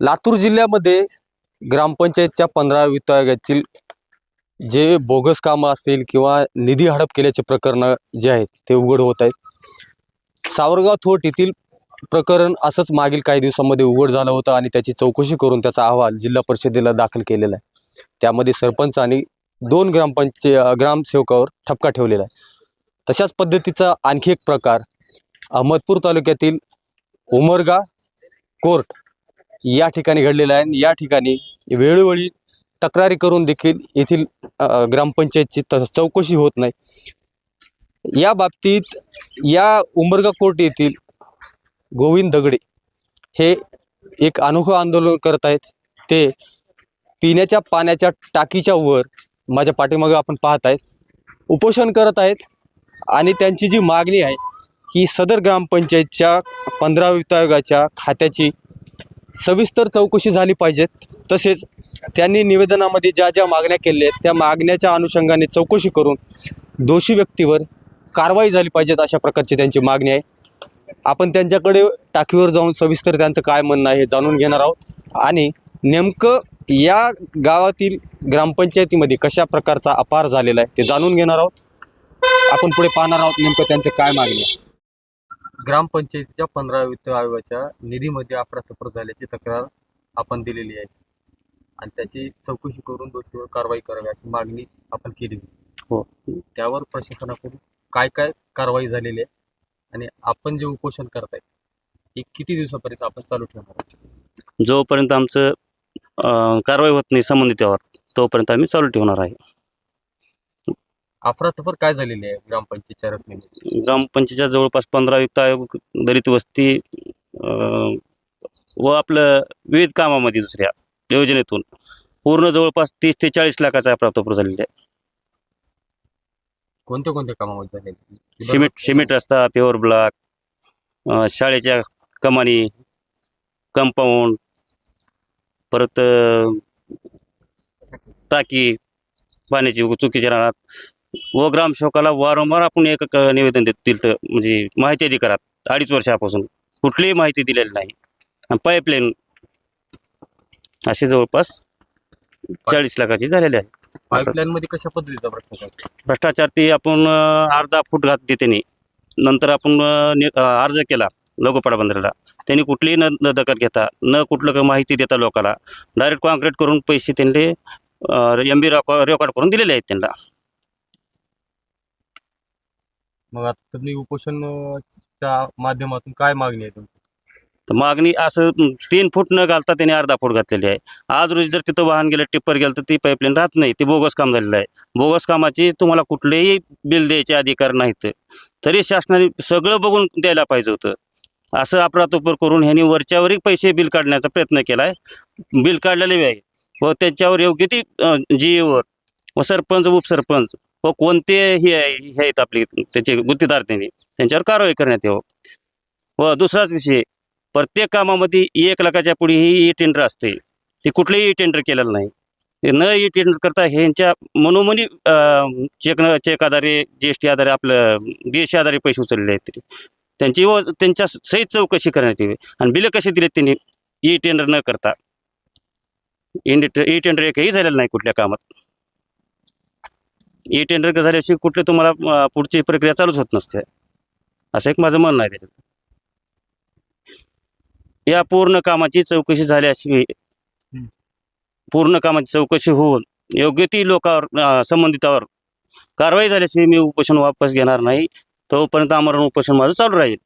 लातूर जिल्ह्यामध्ये ग्रामपंचायतच्या पंधरा वित्त आयोगातील जे बोगस कामं असतील किंवा निधी हडप केल्याचे प्रकरणं जे आहेत ते उघड होत आहेत. सावरगाव थोट येथील प्रकरण असंच मागील काही दिवसांमध्ये उघड झालं होतं आणि त्याची चौकशी करून त्याचा अहवाल जिल्हा परिषदेला दाखल केलेला आहे. त्यामध्ये सरपंच आणि दोन ग्रामपंचाय ग्रामसेवकावर ठपका ठेवलेला आहे. तशाच पद्धतीचा आणखी एक प्रकार अहमदपूर तालुक्यातील उमरगा कोर्ट या ठिकाणी घडलेला आहे. आणि या ठिकाणी वेळोवेळी तक्रारी करून देखील येथील ग्रामपंचायतची चौकशी होत नाही. या बाबतीत या उमरगा कोर्ट येथील गोविंद दगडे हे एक अनोखं आंदोलन करत आहेत. ते पिण्याच्या पाण्याच्या टाकीच्या वर माझ्या पाठीमागे आपण पाहत आहेत. उपोषण करत आहेत आणि त्यांची जी मागणी आहे की सदर ग्रामपंचायतच्या पंधरा वित्त आयोगाच्या खात्याची सविस्तर चौकशी झाली पाहिजेत. तसेच त्यांनी निवेदनामध्ये ज्या ज्या मागण्या केल्या आहेत त्या मागण्याच्या अनुषंगाने चौकशी करून दोषी व्यक्तीवर कारवाई झाली पाहिजेत अशा प्रकारची त्यांची मागणी आहे. आपण त्यांच्याकडे टाकीवर जाऊन सविस्तर त्यांचं काय म्हणणं आहे हे जाणून घेणार आहोत. आणि नेमकं या गावातील ग्रामपंचायतीमध्ये कशा प्रकारचा अपार झालेला आहे ते जाणून घेणार आहोत. आपण पुढे पाहणार आहोत नेमकं त्यांचं काय मागणी आहे. ग्रामपंचायतीच्या पंधरा वित्त आयोगाच्या निधीमध्ये अफरातफर झाल्याची तक्रार आपण दिलेली आहे. आणि त्याची चौकशी करून दोषीवर कारवाई करावी अशी मागणी आपण केली होती. हो. त्यावर प्रशासनाकडून काय काय कारवाई झालेली आहे आणि आपण जे उपोषण करताय हे किती दिवसापर्यंत आपण चालू ठेवणार जोपर्यंत आमचं कारवाई होत नाही संबंधितावर तोपर्यंत आम्ही चालू ठेवणार आहे. अफरातफर काय झालेली आहे ग्रामपंचायतच्या रकमेमध्ये? ग्रामपंचायतच्या जवळपास पंधरा युक्त आयोग दलित वस्ती अं, व आपलं विविध कामामध्ये दुसऱ्या योजनेतून. पूर्ण जवळपास तीस ते चाळीस लाखाचा प्राप्तपूर झालेला आहे. कोणत्या कोणत्या कामामध्ये झालेली सिमेंट सिमेंट रस्ता पेवर ब्लॉक अं, शाळेच्या कमानी कंपाऊंड परत अं, टाकी पाण्याची चुकीच्या राहणार व ग्रामसेवकाला वारंवार आपण एक निवेदन देत दिलं म्हणजे माहिती अधिकारात अडीच वर्षापासून. कुठलीही माहिती दिलेली नाही. पाईपलाईन असे जवळपास चाळीस लाखाची झालेले आहे. पाईपलाईन मध्ये कशा पद्धतीचा आहे? भ्रष्टाचार ते आपण अर्धा फूट घातली त्यांनी नंतर आपण नि- अर्ज केला लोकपाडा बंदराला. त्यांनी कुठलीही न न दखल घेता न कुठलं काही माहिती देता लोकाला डायरेक्ट कॉन्क्रीट करून पैसे त्यांनी एम बी रेकॉर्ड करून दिलेले आहेत त्यांना. मग आता तुम्ही उपोषणच्या माध्यमातून काय मागणी आहे तुमची? तर मागणी असं तीन फूट न घालता त्याने अर्धा फूट घातलेली आहे. आज रोजी जर तिथं वाहन गेलं टिप्पर गेलं तर ती पाईपलाईन राहत नाही. ते बोगस काम झालेलं आहे. बोगस कामाची तुम्हाला कुठलेही बिल द्यायचे अधिकार नाहीत. तरी शासनाने सगळं बघून द्यायला पाहिजे होतं. असं अपरातोपर करून ह्यांनी वरच्यावरही पैसे बिल काढण्याचा प्रयत्न केला आहे बिल काढलेले आहे. व त्यांच्यावर योग्य ती जी वर व सरपंच उपसरपंच व कोणतेही आहे- हे आहेत आपले त्याचे गुत्तेदार त्यांनी. त्यांच्यावर कारवाई करण्यात यावं. व दुसराच विषय प्रत्येक कामामध्ये एक लाखाच्या पुढे ही ई टेंडर असते. ते कुठलेही टेंडर केलेलं नाही. न ई टेंडर करता ह्यांच्या मनोमनी चेक न चेक आधारे जी एस टी आधारे आपलं बी एस आधारे पैसे उचलले आहेत तरी त्यांची व त्यांच्या सहित चौकशी करण्यात यावी. आणि बिलं कशी दिलेत त्यांनी ई टेंडर न करता. ई टेंडर एकही झालेलं नाही कुठल्या कामात. ई टेंडर झाल्याशिवाय कुठले तुम्हाला पुढची प्रक्रिया चालूच होत नसते. असं एक माझं म्हणणं आहे त्याच्यात. या पूर्ण कामाची चौकशी झाल्याशिवाय पूर्ण कामाची चौकशी होऊन योग्य ती लोकांवर संबंधितावर कारवाई झाल्याशिवाय मी उपोषण वापस घेणार नाही. तोपर्यंत आमरण उपोषण माझं चालू राहील.